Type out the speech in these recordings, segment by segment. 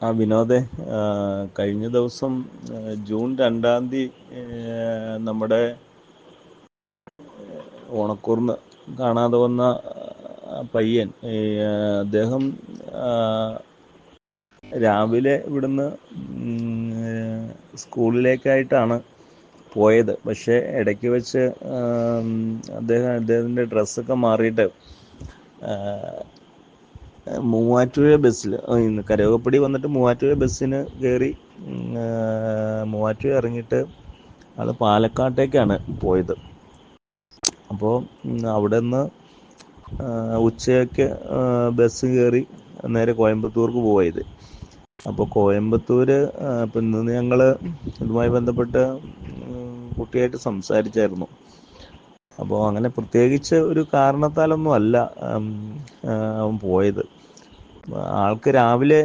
ആ വിനോദെ കഴിഞ്ഞ ദിവസം ജൂൺ രണ്ടാം തീയതി നമ്മുടെ ഓണക്കൂർന്ന് കാണാതെ വന്ന പയ്യൻ അദ്ദേഹം രാവിലെ ഇവിടുന്ന് സ്കൂളിലേക്കായിട്ടാണ് പോയത്. പക്ഷേ ഇടയ്ക്ക് വെച്ച് അദ്ദേഹം അദ്ദേഹത്തിന്റെ ഡ്രസ്സൊക്കെ മാറിയിട്ട് മൂവാറ്റുപുഴ ബസ്സിൽ കരകപ്പടി വന്നിട്ട് മൂവാറ്റുപുഴ ബസ്സിന് കയറി മൂവാറ്റുപുഴ ഇറങ്ങിയിട്ട് ആൾ പാലക്കാട്ടേക്കാണ് പോയത്. അപ്പോൾ അവിടെ നിന്ന് ഉച്ചയ്ക്ക് ബസ് കയറി നേരെ കോയമ്പത്തൂർക്ക് പോയത് അപ്പോൾ കോയമ്പത്തൂർ ഇപ്പം ഇന്ന് ഞങ്ങൾ ഇതുമായി ബന്ധപ്പെട്ട് കുട്ടിയായിട്ട് സംസാരിച്ചായിരുന്നു. അപ്പോൾ അങ്ങനെ പ്രത്യേകിച്ച് ഒരു കാരണത്താലൊന്നും അല്ല പോയത്. ആൾക്ക് രാവിലെ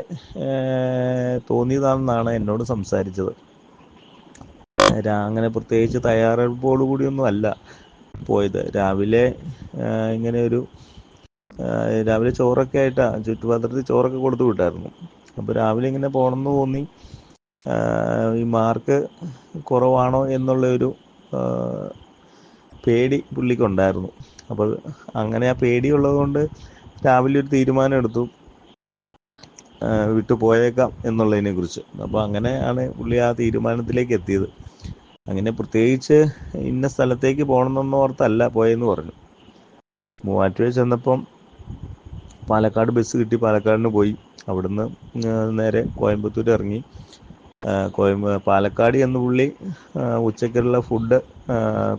തോന്നിയതാണെന്നാണ് എന്നോട് സംസാരിച്ചത്. അങ്ങനെ പ്രത്യേകിച്ച് തയ്യാറെടുപ്പോടു കൂടിയൊന്നും അല്ല പോയത്. രാവിലെ ഇങ്ങനെ ഒരു രാവിലെ ചോറൊക്കെ ആയിട്ടാ ചുറ്റുപാത്രത്തിൽ ചോറൊക്കെ കൊടുത്തു വിട്ടായിരുന്നു. അപ്പോൾ രാവിലെ ഇങ്ങനെ പോകണമെന്ന് തോന്നി ഈ മാർക്ക് കുറവാണോ എന്നുള്ള ഒരു പേടി പുള്ളിക്കുണ്ടായിരുന്നു. അപ്പോൾ അങ്ങനെ ആ പേടിയുള്ളത് കൊണ്ട് രാവിലെ ഒരു തീരുമാനം എടുത്തു വിട്ടു പോയേക്കാം എന്നുള്ളതിനെ കുറിച്ച്. അപ്പോൾ അങ്ങനെയാണ് പുള്ളി ആ തീരുമാനത്തിലേക്ക് എത്തിയത്. അങ്ങനെ പ്രത്യേകിച്ച് ഇന്ന സ്ഥലത്തേക്ക് പോകണമെന്നൊന്നും ഓർത്തല്ല പോയെന്ന് പറഞ്ഞു. മൂവാറ്റുപുഴ ചെന്നപ്പം പാലക്കാട് ബസ് കിട്ടി പാലക്കാടിന് പോയി. അവിടുന്ന് നേരെ കോയമ്പത്തൂർ ഇറങ്ങി. കോയമ്പ പാലക്കാട് എന്ന് പുള്ളി ഉച്ചയ്ക്കുള്ള ഫുഡ്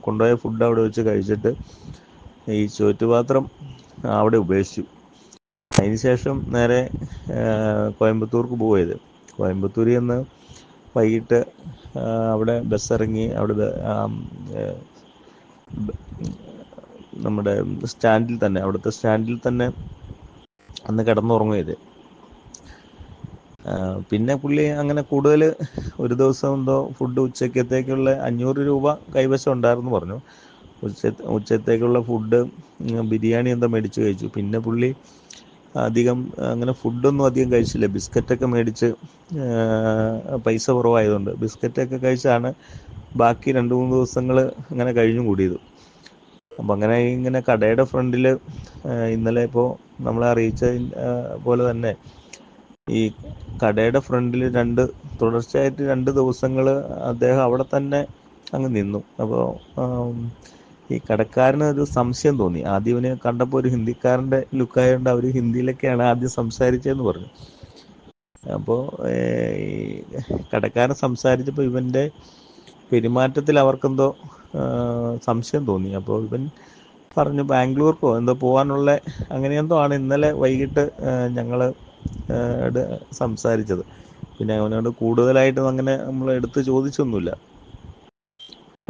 കൊണ്ടുപോയ ഫുഡ് അവിടെ വെച്ച് കഴിച്ചിട്ട് ഈ ചോറ്റുപാത്രം അവിടെ ഉപേക്ഷിച്ചു. അതിനുശേഷം നേരെ കോയമ്പത്തൂർക്ക് പോയത്. കോയമ്പത്തൂരിൽ നിന്ന് വൈകിട്ട് അവിടെ ബസ് ഇറങ്ങി അവിടെ നമ്മുടെ സ്റ്റാൻഡിൽ തന്നെ അവിടുത്തെ സ്റ്റാൻഡിൽ തന്നെ അന്ന് കിടന്നുറങ്ങിയത്. പിന്നെ പുള്ളി അങ്ങനെ കൂടുതൽ ഒരു ദിവസം എന്തോ ഫുഡ് ഉച്ചക്കത്തേക്കുള്ള അഞ്ഞൂറ് രൂപ കൈവശം ഉണ്ടായിരുന്നു പറഞ്ഞു. ഉച്ച ഉച്ചത്തേക്കുള്ള ഫുഡ് ബിരിയാണി എന്തോ മേടിച്ചു കഴിച്ചു. പിന്നെ പുള്ളി അധികം അങ്ങനെ ഫുഡൊന്നും അധികം കഴിച്ചില്ല. ബിസ്ക്കറ്റൊക്കെ മേടിച്ച് പൈസ കുറവായതുകൊണ്ട്. ബിസ്ക്കറ്റൊക്കെ കഴിച്ചാണ് ബാക്കി രണ്ട് മൂന്ന് ദിവസങ്ങൾ അങ്ങനെ കഴിഞ്ഞു കൂടിയത്. അപ്പം അങ്ങനെ ഇങ്ങനെ കടയുടെ ഫ്രണ്ടിൽ ഇന്നലെ ഇപ്പോൾ നമ്മളെ അറിയിച്ച പോലെ തന്നെ ഈ കടയുടെ ഫ്രണ്ടിൽ രണ്ട് തുടർച്ചയായിട്ട് രണ്ട് ദിവസങ്ങൾ അദ്ദേഹം അവിടെ തന്നെ അങ്ങ് നിന്നു. അപ്പോൾ ഈ കടക്കാരന് ഒരു സംശയം തോന്നി. ആദ്യം ഇവനെ കണ്ടപ്പോൾ ഒരു ഹിന്ദിക്കാരന്റെ ലുക്കായതുകൊണ്ട് അവർ ഹിന്ദിയിലൊക്കെയാണ് ആദ്യം സംസാരിച്ചതെന്ന് പറഞ്ഞു. അപ്പോൾ കടക്കാരൻ സംസാരിച്ചപ്പോൾ ഇവന്റെ പെരുമാറ്റത്തിൽ അവർക്കെന്തോ സംശയം തോന്നി. അപ്പോൾ ഇവൻ പറഞ്ഞു ബാംഗ്ലൂർക്കോ എന്തോ പോകാനുള്ള അങ്ങനെ എന്തോ ആണ് ഇന്നലെ വൈകിട്ട് ഞങ്ങൾ സംസാരിച്ചത്. പിന്നെ അവനോട് കൂടുതലായിട്ടും അങ്ങനെ നമ്മൾ എടുത്ത് ചോദിച്ചൊന്നുമില്ല.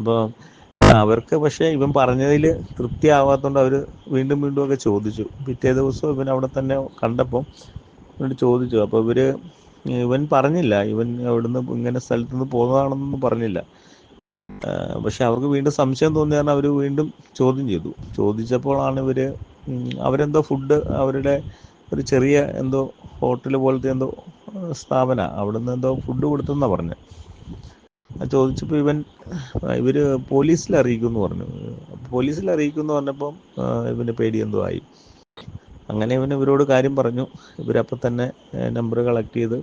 അപ്പോൾ അവർക്ക് പക്ഷേ ഇവൻ പറഞ്ഞതിൽ തൃപ്തിയാവാത്തതുകൊണ്ട് അവർ വീണ്ടും വീണ്ടും ഒക്കെ ചോദിച്ചു. പിറ്റേ ദിവസം ഇവൻ അവിടെ തന്നെ കണ്ടപ്പം ഇവനോട് ചോദിച്ചു. അപ്പോൾ ഇവർ ഇവൻ പറഞ്ഞില്ല. ഇവൻ അവിടുന്ന് ഇങ്ങനെ സ്ഥലത്ത് നിന്ന് പോകുന്നതാണെന്നൊന്നും പറഞ്ഞില്ല. പക്ഷെ അവർക്ക് വീണ്ടും സംശയം തോന്നി കാരണം അവർ വീണ്ടും ചോദ്യം ചെയ്തു. ചോദിച്ചപ്പോഴാണ് ഇവർ അവരെന്തോ ഫുഡ് അവരുടെ ഒരു ചെറിയ എന്തോ ഹോട്ടൽ പോലത്തെ എന്തോ സ്ഥാപന. അവിടുന്ന് എന്തോ ഫുഡ് കൊടുത്തെന്നാണ് പറഞ്ഞത് ചോദിച്ചപ്പോൾ ഇവൻ ഇവർ പോലീസിൽ അറിയിക്കുമെന്ന് പറഞ്ഞു. പോലീസിൽ അറിയിക്കുമെന്ന് പറഞ്ഞപ്പം ഇവന് പേടി എന്തോ ആയി. അങ്ങനെ ഇവൻ ഇവരോട് കാര്യം പറഞ്ഞു. ഇവരപ്പം തന്നെ നമ്പർ കളക്ട് ചെയ്ത്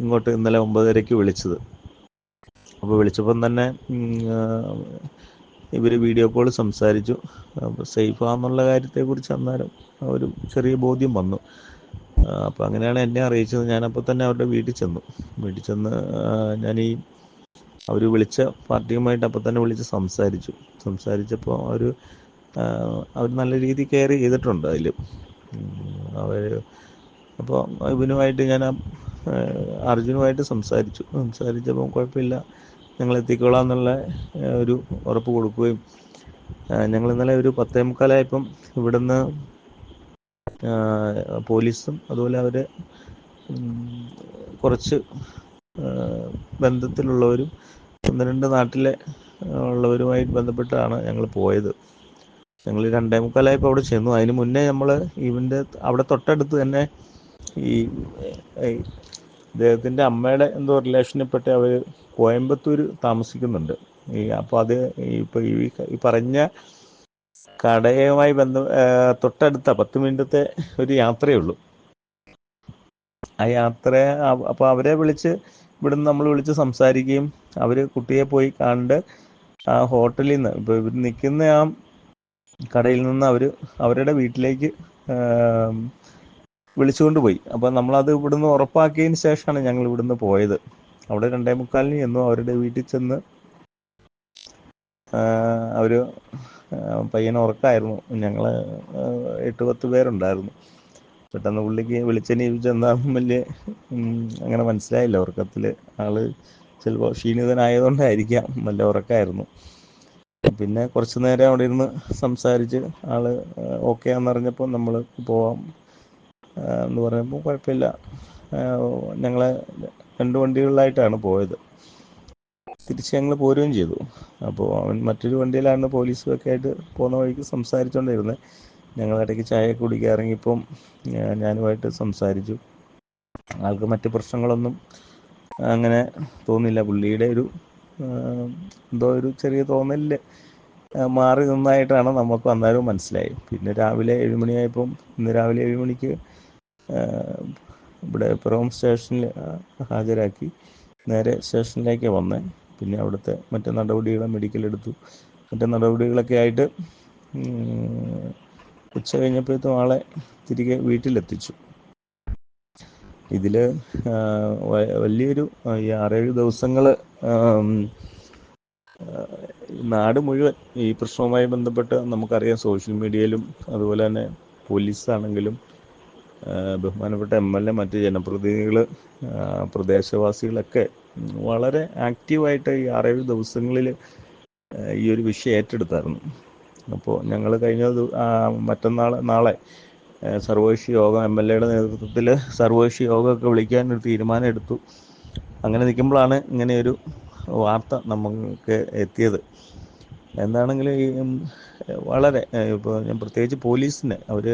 ഇങ്ങോട്ട് ഇന്നലെ ഒമ്പതരയ്ക്ക് വിളിച്ചത്. അപ്പോൾ വിളിച്ചപ്പം തന്നെ ഇവർ വീഡിയോ കോൾ സംസാരിച്ചു. സേഫാന്നുള്ള കാര്യത്തെക്കുറിച്ച് അന്നേരം ഒരു ചെറിയ ബോധ്യം വന്നു. അപ്പോൾ അങ്ങനെയാണ് എന്നെ അറിയിച്ചത്. ഞാനപ്പോൾ തന്നെ അവരുടെ വീട്ടിൽ ചെന്നു. വീട്ടിൽ ചെന്ന് ഞാൻ ഈ അവർ വിളിച്ച പാർട്ടിയുമായിട്ട് അപ്പോൾ തന്നെ വിളിച്ച് സംസാരിച്ചു. സംസാരിച്ചപ്പോൾ അവർ അവർ നല്ല രീതിയിൽ കെയർ ചെയ്തിട്ടുണ്ട് അതിൽ അവർ അപ്പോൾ ഇവനുമായിട്ട് ഞാൻ അർജുനുമായിട്ട് സംസാരിച്ചു. സംസാരിച്ചപ്പോൾ കുഴപ്പമില്ല. ഞങ്ങൾ എത്തിക്കോളാം എന്നുള്ള ഒരു ഉറപ്പ് കൊടുക്കുകയും ഞങ്ങൾ ഇന്നലെ ഒരു പത്തേ മുക്കാലായപ്പം ഇവിടുന്ന് പോലീസും അതുപോലെ അവർ കുറച്ച് ബന്ധത്തിലുള്ളവരും ഒന്ന് രണ്ട് നാട്ടിലെ ഉള്ളവരുമായി ബന്ധപ്പെട്ടാണ് ഞങ്ങൾ പോയത്. ഞങ്ങൾ രണ്ടേ മുക്കാലായപ്പോൾ അവിടെ ചെന്നു. അതിന് മുന്നേ നമ്മൾ ഇവന്റെ അവിടെ തൊട്ടടുത്ത് തന്നെ ഈ അദ്ദേഹത്തിന്റെ അമ്മയുടെ എന്തോ റിലേഷനിൽപ്പെട്ട അവർ കോയമ്പത്തൂർ താമസിക്കുന്നുണ്ട്. ഈ അപ്പോൾ അത് ഇപ്പോൾ ഈ പറഞ്ഞ കടയുമായി ബന്ധം തൊട്ടടുത്ത പത്ത് മിനിറ്റത്തെ ഒരു യാത്രയേ ഉള്ളൂ ആ യാത്ര അപ്പോൾ അവരെ വിളിച്ച് ഇവിടുന്ന് നമ്മൾ വിളിച്ച് സംസാരിക്കുകയും അവർ കുട്ടിയെ പോയി കണ്ട് ആ ഹോട്ടലിൽ നിന്ന് ഇപ്പോൾ ഇവർ നിൽക്കുന്ന ആ കടയിൽ നിന്ന് അവർ അവരുടെ വീട്ടിലേക്ക് വിളിച്ചുകൊണ്ട് പോയി. അപ്പോൾ നമ്മളത് ഇവിടുന്ന് ഉറപ്പാക്കിയതിന് ശേഷമാണ് ഞങ്ങൾ ഇവിടുന്ന് പോയത്. അവിടെ രണ്ടേ മുക്കാലിന് ചെന്നു അവരുടെ വീട്ടിൽ ചെന്ന് അവർ പയ്യന് ഉറക്കായിരുന്നു. ഞങ്ങൾ എട്ട് പത്ത് പേരുണ്ടായിരുന്നു. പെട്ടെന്ന് പുള്ളിക്ക് വിളിച്ചതിന് ചെന്നാലും വലിയ അങ്ങനെ മനസ്സിലായില്ല ഉറക്കത്തിൽ ആൾ ചിലപ്പോൾ ക്ഷീണിതനായതുകൊണ്ടായിരിക്കാം നല്ല ഉറക്കമായിരുന്നു പിന്നെ കുറച്ചു നേരം അവിടെ ഇരുന്ന് സംസാരിച്ച് ആൾ ഓക്കെ ആണെന്നറിഞ്ഞപ്പോൾ നമ്മൾ പോവാം എന്ന് പറയുമ്പോൾ കുഴപ്പമില്ല. ഞങ്ങളെ രണ്ട് വണ്ടികളിലായിട്ടാണ് പോയത്. തിരിച്ച് ഞങ്ങൾ പോരുകയും ചെയ്തു. അപ്പോൾ അവൻ മറ്റൊരു വണ്ടിയിലാണ് പോലീസുമൊക്കെ ആയിട്ട് പോകുന്ന വഴിക്ക് സംസാരിച്ചുകൊണ്ടിരുന്നത് ഞങ്ങൾ ഇടയ്ക്ക് ചായ കുടിക്കാൻ ഇറങ്ങിയപ്പം ഞാനുമായിട്ട് സംസാരിച്ചു. ആൾക്ക് മറ്റു പ്രശ്നങ്ങളൊന്നും അങ്ങനെ തോന്നില്ല പുള്ളിയുടെ ഒരു എന്തോ ഒരു ചെറിയ തോന്നലിൽ മാറി നിന്നായിട്ടാണ് നമുക്ക് അന്നേരം മനസ്സിലായി പിന്നെ രാവിലെ ഏഴുമണിയായപ്പം ഇന്ന് രാവിലെ ഏഴുമണിക്ക് ഇവിടെ പിറവം സ്റ്റേഷനിൽ ഹാജരാക്കി നേരെ സ്റ്റേഷനിലേക്ക് വന്നേ. പിന്നെ അവിടുത്തെ മറ്റു നടപടികൾ മെഡിക്കൽ എടുത്തു. മറ്റു നടപടികളൊക്കെ ആയിട്ട് ഉച്ച കഴിഞ്ഞപ്പോഴത്തും ആളെ തിരികെ വീട്ടിലെത്തിച്ചു. ഇതിൽ വലിയൊരു ഈ ആറേഴ് ദിവസങ്ങൾ നാട് മുഴുവൻ ഈ പ്രശ്നവുമായി ബന്ധപ്പെട്ട് നമുക്കറിയാം സോഷ്യൽ മീഡിയയിലും അതുപോലെ തന്നെ പോലീസാണെങ്കിലും ബഹുമാനപ്പെട്ട എം എൽ എ മറ്റ് ജനപ്രതിനിധികൾ പ്രദേശവാസികളൊക്കെ വളരെ ആക്റ്റീവായിട്ട് ഈ ആറേഴ് ദിവസങ്ങളിൽ ഈ ഒരു വിഷയം ഏറ്റെടുത്തായിരുന്നു. അപ്പോൾ ഞങ്ങൾ കഴിഞ്ഞ മറ്റന്നാൾ നാളെ സർവകക്ഷി യോഗം എം എൽ എയുടെ നേതൃത്വത്തിൽ സർവകക്ഷി യോഗമൊക്കെ വിളിക്കാൻ ഒരു തീരുമാനം എടുത്തു അങ്ങനെ നിൽക്കുമ്പോഴാണ് ഇങ്ങനെയൊരു വാർത്ത നമുക്ക് എത്തിയത്. എന്താണെങ്കിൽ വളരെ ഇപ്പോൾ ഞാൻ പ്രത്യേകിച്ച് പോലീസിന് അവർ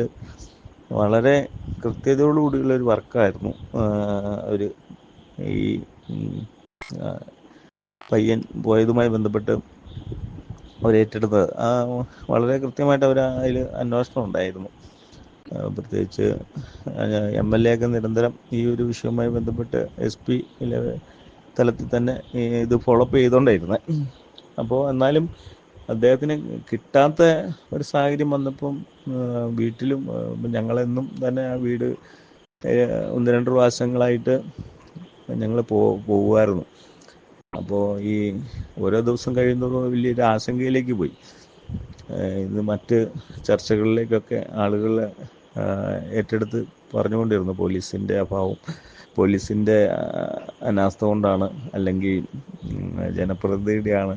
വളരെ കൃത്യതയോടുകൂടിയുള്ള ഒരു വർക്കായിരുന്നു അവർ ഈ പയ്യൻ പോയതുമായി ബന്ധപ്പെട്ട് അവർ ഏറ്റെടുത്തത് ആ, വളരെ കൃത്യമായിട്ട് അവർ അതിൽ അന്വേഷണം ഉണ്ടായിരുന്നു. പ്രത്യേകിച്ച് എം എൽ എ ഒക്കെ നിരന്തരം ഈ ഒരു വിഷയവുമായി ബന്ധപ്പെട്ട് എസ് പി തലത്തിൽ തന്നെ ഇത് ഫോളോ അപ്പ് ചെയ്തുകൊണ്ടായിരുന്നത് അപ്പോൾ എന്നാലും അദ്ദേഹത്തിന് കിട്ടാത്ത ഒരു സാഹചര്യം വന്നപ്പം വീട്ടിലും ഞങ്ങളെന്നും തന്നെ ആ വീട് ഒന്ന് രണ്ട് പ്രാവശ്യങ്ങളായിട്ട് ഞങ്ങൾ പോ പോകുമായിരുന്നു അപ്പോൾ ഈ ഓരോ ദിവസം കഴിയുന്നതും വലിയൊരു ആശങ്കയിലേക്ക് പോയി. ഇത് മറ്റ് ചർച്ചകളിലേക്കൊക്കെ ആളുകൾ ഏറ്റെടുത്ത് പറഞ്ഞുകൊണ്ടിരുന്നു പോലീസിന്റെ അഭാവം. പോലീസിന്റെ അനാസ്ഥ കൊണ്ടാണ് അല്ലെങ്കിൽ ജനപ്രതിനിധിയുടെയാണ്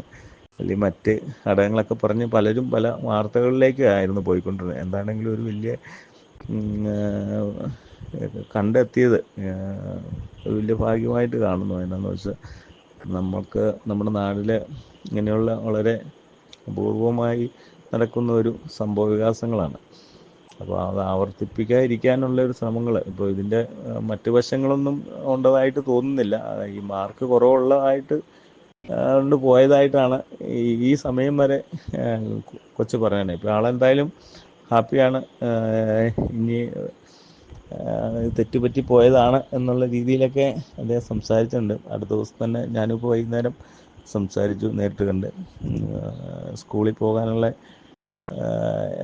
അല്ലെങ്കിൽ മറ്റ് ഘടകങ്ങളൊക്കെ പറഞ്ഞ് പലരും പല വാർത്തകളിലേക്ക് ആയിരുന്നു പോയിക്കൊണ്ടിരുന്നത്. എന്താണെങ്കിലും ഒരു വലിയ കണ്ടെത്തിയത്. വലിയ ഭാഗ്യമായിട്ട് കാണുന്നു. എന്നാന്ന് വെച്ചാൽ നമുക്ക് നമ്മുടെ നാട്ടിൽ ഇങ്ങനെയുള്ള വളരെ അപൂർവമായി നടക്കുന്ന ഒരു സംഭവ വികാസങ്ങളാണ്. അപ്പോൾ അത് ആവർത്തിപ്പിക്കാതിരിക്കാനുള്ള ഒരു ശ്രമങ്ങൾ ഇപ്പോൾ ഇതിന്റെ മറ്റു വശങ്ങളൊന്നും ഉണ്ടതായിട്ട് തോന്നുന്നില്ല. ഈ മാർക്ക് കുറവുള്ളതായിട്ട് കൊണ്ട് പോയതായിട്ടാണ് ഈ സമയം വരെ കൊച്ചു പറയണേ ഇപ്പോൾ ആളെന്തായാലും ഹാപ്പിയാണ്. ഇനി തെറ്റുപറ്റി പോയതാണ് എന്നുള്ള രീതിയിലൊക്കെ അദ്ദേഹം സംസാരിച്ചിട്ടുണ്ട്. അടുത്ത ദിവസം തന്നെ ഞാനിപ്പോൾ വൈകുന്നേരം സംസാരിച്ചു നേരിട്ട് കണ്ട്. സ്കൂളിൽ പോകാനുള്ള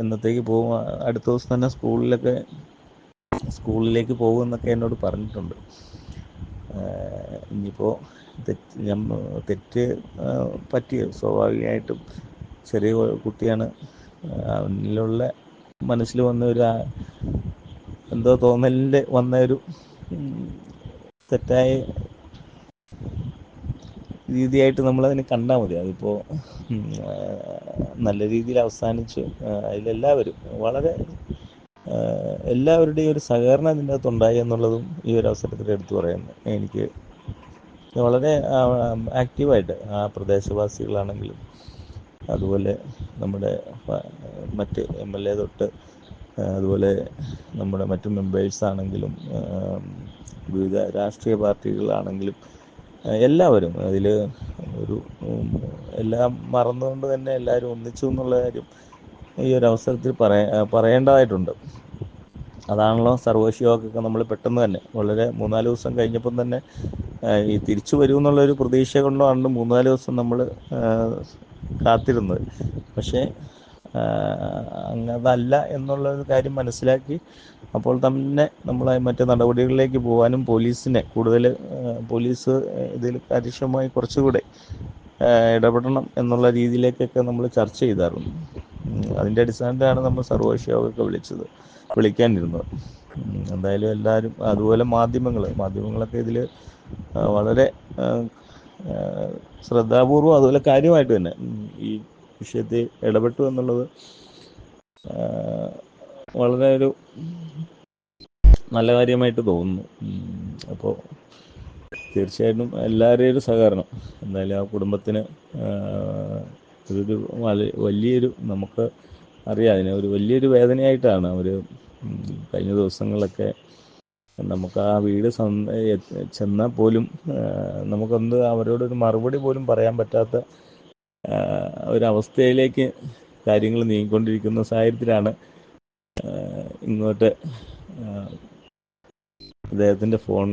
എന്നത്തേക്ക് പോകും അടുത്ത ദിവസം തന്നെ സ്കൂളിലൊക്കെ സ്കൂളിലേക്ക് പോകുമെന്നൊക്കെ എന്നോട് പറഞ്ഞിട്ടുണ്ട്. ഇനിയിപ്പോൾ തെറ്റ് തെറ്റ് പറ്റി സ്വാഭാവികമായിട്ടും ചെറിയ കുട്ടിയാണ്. അവനിലുള്ള മനസ്സിൽ വന്ന ഒരു എന്തോ തോന്നലിന്റെ വന്ന ഒരു തെറ്റായ രീതിയായിട്ട് നമ്മൾ അതിനെ കണ്ടാൽ മതി അതിപ്പോൾ നല്ല രീതിയിൽ അവസാനിച്ചു. അതിലെല്ലാവരും വളരെ എല്ലാവരുടെയും ഒരു സഹകരണം ഇതിന്റെ അകത്തുണ്ടായി എന്നുള്ളതും ഈ ഒരു അവസരത്തിൽ എടുത്തു പറയുന്നു. എനിക്ക് വളരെ ആക്റ്റീവായിട്ട് ആ പ്രദേശവാസികളാണെങ്കിലും അതുപോലെ നമ്മുടെ മറ്റ് എം എൽ എ തൊട്ട് അതുപോലെ നമ്മുടെ മറ്റു മെമ്പേഴ്സ് ആണെങ്കിലും വിവിധ രാഷ്ട്രീയ പാർട്ടികളാണെങ്കിലും എല്ലാവരും അതിൽ ഒരു എല്ലാം മറന്നുകൊണ്ട് തന്നെ എല്ലാവരും ഒന്നിച്ചു എന്നുള്ള കാര്യം ഈ ഒരു അവസരത്തിൽ പറയാ പറയേണ്ടതായിട്ടുണ്ട്. അതാണല്ലോ സർവകക്ഷി നമ്മൾ പെട്ടെന്ന് തന്നെ വളരെ മൂന്നാൽ ദിവസം കഴിഞ്ഞപ്പം തന്നെ ഈ തിരിച്ചു വരും എന്നുള്ളൊരു പ്രതീക്ഷ കൊണ്ടാണ് മൂന്നാൽ ദിവസം നമ്മൾ കാത്തിരുന്നത്. പക്ഷേ അതല്ല എന്നുള്ളൊരു കാര്യം മനസ്സിലാക്കി. അപ്പോൾ തന്നെ നമ്മൾ മറ്റ് നടപടികളിലേക്ക് പോകാനും പോലീസിനെ കൂടുതൽ പോലീസ് ഇതിൽ കാര്യക്ഷമമായി കുറച്ചുകൂടെ ഇടപെടണം എന്നുള്ള രീതിയിലേക്കൊക്കെ നമ്മൾ ചർച്ച ചെയ്തായിരുന്നു. അതിന്റെ അടിസ്ഥാനത്തിലാണ് നമ്മൾ സർവകക്ഷി യോഗമൊക്കെ വിളിച്ചത് വിളിക്കാനിരുന്നത്. എന്തായാലും എല്ലാവരും അതുപോലെ മാധ്യമങ്ങൾ മാധ്യമങ്ങളൊക്കെ ഇതിൽ വളരെ ശ്രദ്ധാപൂർവം അതുപോലെ കാര്യമായിട്ട് തന്നെ. ഈ വിഷയത്തിൽ ഇടപെട്ടു എന്നുള്ളത് വളരെ ഒരു നല്ല കാര്യമായിട്ട് തോന്നുന്നു. അപ്പോൾ തീർച്ചയായിട്ടും എല്ലാവരുടെയും ഒരു സഹകരണം. എന്തായാലും ആ കുടുംബത്തിന് ഇതൊരു വലിയൊരു നമുക്ക് അറിയാം. അതിനെ ഒരു വലിയൊരു വേദനയായിട്ടാണ് അവർ കഴിഞ്ഞ ദിവസങ്ങളിലൊക്കെ നമുക്ക് ആ വീട് ചെന്നാൽ പോലും നമുക്കൊന്ന് അവരോടൊരു മറുപടി പോലും പറയാൻ പറ്റാത്ത ഒരവസ്ഥയിലേക്ക് കാര്യങ്ങൾ നീങ്ങിക്കൊണ്ടിരിക്കുന്ന സാഹചര്യത്തിലാണ് ഇങ്ങോട്ട് അദ്ദേഹത്തിന്റെ ഫോൺ